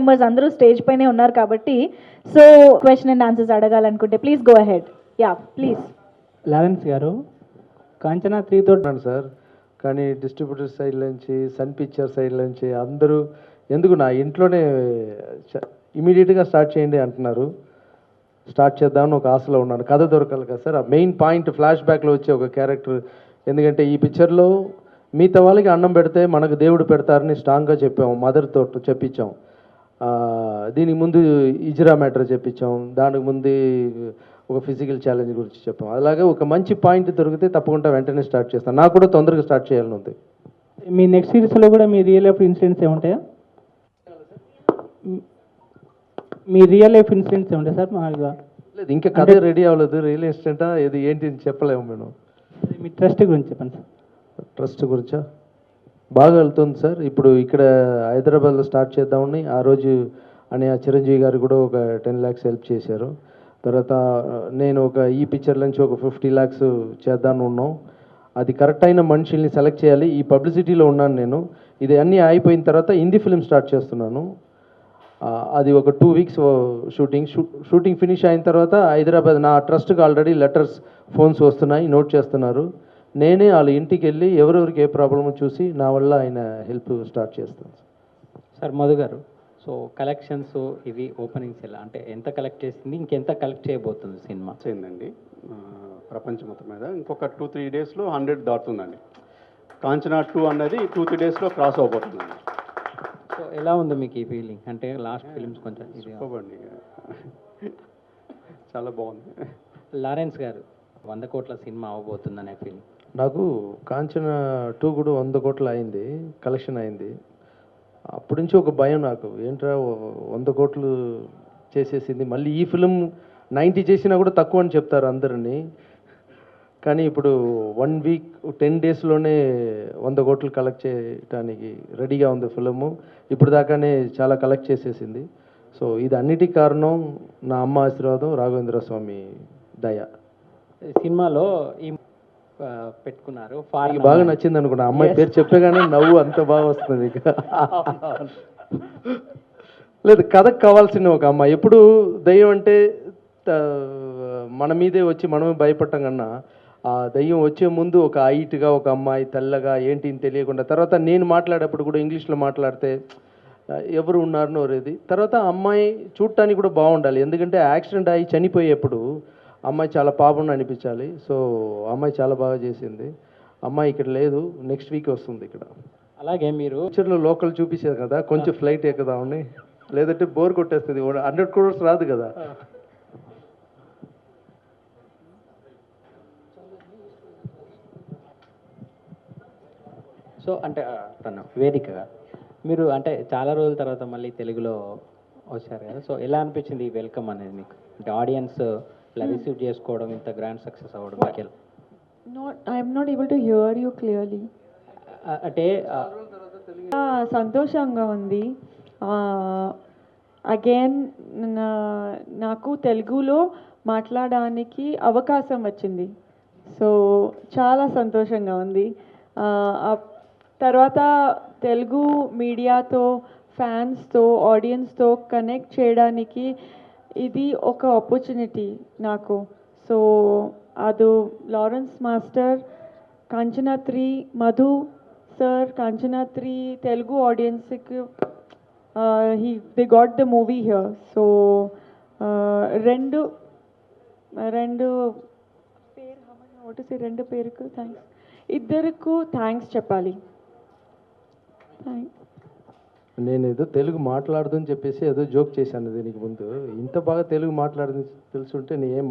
Members అందరూ stage పైనే ఉన్నారు కాబట్టి so question and answers అడగాలనుకుంటే please go ahead ya please Lawrence garu Kanchana త్రీతో sir కానీ డిస్ట్రిబ్యూటర్ సైడ్ నుంచి సన్ పిక్చర్ సైడ్ నుంచి అందరూ ఎందుకు నా ఇంట్లోనే ఇమీడియట్గా స్టార్ట్ చేయండి అంటున్నారు. స్టార్ట్ చేద్దామని ఒక ఆశలో ఉన్నాను. కథ దొరకాలి కదా సార్. ఆ మెయిన్ పాయింట్ ఫ్లాష్ బ్యాక్లో వచ్చే ఒక క్యారెక్టర్ ఎందుకంటే ఈ పిక్చర్లో మిగతా వాళ్ళకి అన్నం పెడితే మనకు దేవుడు పెడతారని స్ట్రాంగ్గా చెప్పాము మదర్తో చెప్పించాం ఆ, దీనికి ముందు ఇజ్రా మ్యాటర్ చెప్పించాం. దానికి ముందు ఒక ఫిజికల్ ఛాలెంజ్ గురించి చెప్పాం. అలాగే ఒక మంచి పాయింట్ దొరికితే తప్పకుండా వెంటనే స్టార్ట్ చేస్తాను. నాకు కూడా తొందరగా స్టార్ట్ చేయాలని ఉంది. మీ నెక్స్ట్ సిరీస్లో కూడా మీ రియల్ లైఫ్ ఇన్సిడెంట్స్ ఏముంటాయా? మీ- రియల్ లైఫ్ ఇన్సిడెంట్స్ ఏముంటాయి సార్? మామూలుగా లేదు ఇంకా కథ రెడీ అవ్వలేదు. రియల్ ఇన్స్టెంటా ఇది ఏంటి అని చెప్పలేము మేము. మీ ట్రస్ట్ గురించి చెప్పండి సార్. ట్రస్ట్ గురించా? బాగా వెళ్తుంది సార్. ఇప్పుడు ఇక్కడ హైదరాబాద్లో స్టార్ట్ చేద్దామని ఆ రోజు అని ఆ చిరంజీవి గారు కూడా ఒక టెన్ ల్యాక్స్ హెల్ప్ చేశారు. తర్వాత నేను ఒక ఈ పిక్చర్ నుంచి ఒక ఫిఫ్టీ ల్యాక్స్ చేద్దామని ఉన్నాం. అది కరెక్ట్ అయిన మనుషుల్ని సెలెక్ట్ చేయాలి. ఈ పబ్లిసిటీలో ఉన్నాను నేను. ఇది అన్నీ అయిపోయిన తర్వాత హిందీ ఫిల్మ్ స్టార్ట్ చేస్తున్నాను. అది ఒక two weeks shooting. Shooting finish అయిన తర్వాత హైదరాబాద్ నా ట్రస్ట్కి ఆల్రెడీ లెటర్స్ ఫోన్స్ వస్తున్నాయి. నోట్ చేస్తున్నారు. నేనే వాళ్ళ ఇంటికి వెళ్ళి ఎవరెవరికి ఏ ప్రాబ్లమో చూసి నా వల్ల ఆయన హెల్ప్ స్టార్ట్ చేస్తాను sir Madhu garu so collections ఇవి ఓపెనింగ్స్ ఎలా? అంటే ఎంత కలెక్ట్ చేసింది ఇంకెంత కలెక్ట్ చేయబోతుంది సినిమా? ఆ, ప్రపంచం మొత్తం మీద ఇంకొక టూ త్రీ డేస్లో హండ్రెడ్ దాటుతుందండి. కాంచనా టూ అన్నది టూ త్రీ డేస్లో క్రాస్ అవబోతుందండి. సో ఎలా ఉంది మీకు ఈ ఫీలింగ్ అంటే లాస్ట్ ఫిలిమ్స్ కొంచెం ఇది సూపర్ అండి. చాలా బాగుంది. లారెన్స్ గారు వంద కోట్ల సినిమా అవబోతుందనే ఫీలింగ్ నాకు కాంచన టూ కూడా వంద కోట్లు అయింది కలెక్షన్ అయింది. అప్పటి నుంచి ఒక భయం నాకు ఏంట్రా వంద కోట్లు చేసేసింది. మళ్ళీ ఈ ఫిలిం నైంటీ చేసినా కూడా తక్కువ అని చెప్తారు అందరినీ. కానీ ఇప్పుడు వన్ వీక్ టెన్ డేస్లోనే వంద కోట్లు కలెక్ట్ చేయడానికి రెడీగా ఉంది ఫిలము ఇప్పుడు దాకానే చాలా కలెక్ట్ చేసేసింది. సో ఇది అన్నిటికీ కారణం నా అమ్మ ఆశీర్వాదం రాఘవేంద్ర స్వామి దయ. సినిమాలో ఈ పెట్టుకున్నారు. ఫారెన్ బాగా నచ్చింది అనుకున్నా. అమ్మాయి పేరు చెప్పగానే నవ్వు అంత బాగా వస్తుంది ఇక లేదు కథకు కావాల్సిన ఒక అమ్మాయి. ఎప్పుడు దయ్యం అంటే మన మీదే వచ్చి మనమే భయపడటం కన్నా ఆ దయ్యం వచ్చే ముందు ఒక హైట్గా ఒక అమ్మాయి తెల్లగా ఏంటి అని తెలియకుండా తర్వాత నేను మాట్లాడేటప్పుడు కూడా ఇంగ్లీష్లో మాట్లాడితే ఎవరు ఉన్నారు నోరేది తర్వాత అమ్మాయి చూడటానికి కూడా బాగుండాలి. ఎందుకంటే యాక్సిడెంట్ అయ్యి చనిపోయేప్పుడు అమ్మాయి చాలా పాపం అనిపించాలి. సో అమ్మాయి చాలా బాగా చేసింది. అమ్మాయి ఇక్కడ లేదు. నెక్స్ట్ వీక్ వస్తుంది ఇక్కడ. అలాగే మీరు ఫ్యూచర్లో లోకల్ చూపించారు కదా. కొంచెం ఫ్లైట్ ఎక్కుదామని లేదంటే బోర్ కొట్టేస్తుంది. హండ్రెడ్ క్రోర్స్ రాదు కదా. సో అంటే వేదికగా మీరు అంటే చాలా రోజుల తర్వాత మళ్ళీ తెలుగులో వచ్చారు కదా. సో ఎలా అనిపించింది ఈ వెల్కమ్ అనేది మీకు? అంటే ఆడియన్స్ ఇలా రిసీవ్ చేసుకోవడం ఇంత గ్రాండ్ సక్సెస్ అవ్వడం I'm not able to hear you clearly. ఆ, అంటే సంతోషంగా ఉంది. అగైన్ నాకు తెలుగులో మాట్లాడడానికి అవకాశం వచ్చింది. సో చాలా సంతోషంగా ఉంది. తర్వాత తెలుగు మీడియాతో ఫ్యాన్స్తో ఆడియన్స్తో కనెక్ట్ చేయడానికి ఇది ఒక ఆపర్చునిటీ నాకు. సో ಅದು Lawrence master Kanchana three Madhu sir Kanchana three Telugu ఆడియన్స్కి he they got the movie here so రెండు రెండు పేరు నోటీస్ రెండు పేరుకు? థ్యాంక్స్ ఇద్దరికి థ్యాంక్స్ చెప్పాలి. థ్యాంక్స్ నేను ఏదో తెలుగు మాట్లాడదని అని చెప్పేసి ఏదో జోక్ చేశాను దీనికి ముందు. ఇంత బాగా తెలుగు మాట్లాడదని తెలుసుంటే నేను ఏం